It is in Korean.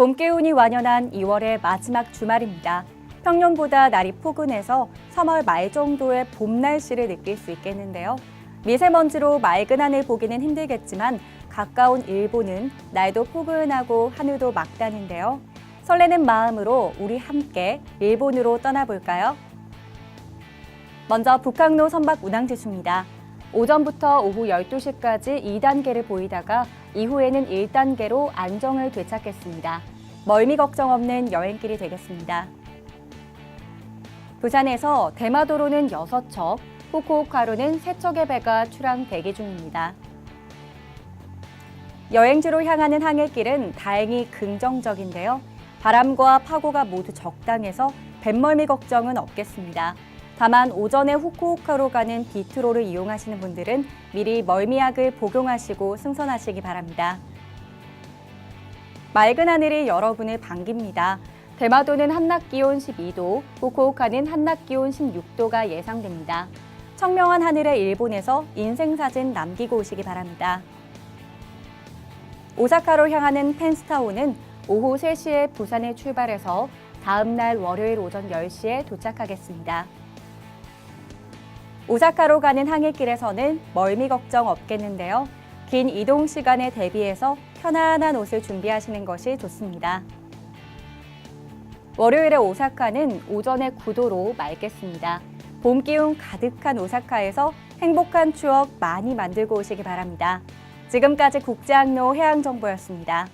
봄 기운이 완연한 2월의 마지막 주말입니다. 평년보다 날이 포근해서 3월 말 정도의 봄 날씨를 느낄 수 있겠는데요. 미세먼지로 맑은 하늘 보기는 힘들겠지만 가까운 일본은 날도 포근하고 하늘도 막다는데요. 설레는 마음으로 우리 함께 일본으로 떠나볼까요? 먼저 북항로 선박 운항 지수입니다. 오전부터 오후 12시까지 2단계를 보이다가 이후에는 1단계로 안정을 되찾겠습니다. 멀미 걱정 없는 여행길이 되겠습니다. 부산에서 대마도로는 6척, 후쿠오카로는 3척의 배가 출항 대기 중입니다. 여행지로 향하는 항해길은 다행히 긍정적인데요. 바람과 파고가 모두 적당해서 뱃멀미 걱정은 없겠습니다. 다만 오전에 후쿠오카로 가는 디트로를 이용하시는 분들은 미리 멀미약을 복용하시고 승선하시기 바랍니다. 맑은 하늘이 여러분을 반깁니다. 대마도는 한낮 기온 12도, 후쿠오카는 한낮 기온 16도가 예상됩니다. 청명한 하늘의 일본에서 인생사진 남기고 오시기 바랍니다. 오사카로 향하는 펜스타오는 오후 3시에 부산에 출발해서 다음 날 월요일 오전 10시에 도착하겠습니다. 오사카로 가는 항해길에서는 멀미 걱정 없겠는데요. 긴 이동 시간에 대비해서 편안한 옷을 준비하시는 것이 좋습니다. 월요일에 오사카는 오전에 9도로 맑겠습니다. 봄 기운 가득한 오사카에서 행복한 추억 많이 만들고 오시기 바랍니다. 지금까지 국제항로 해양정보였습니다.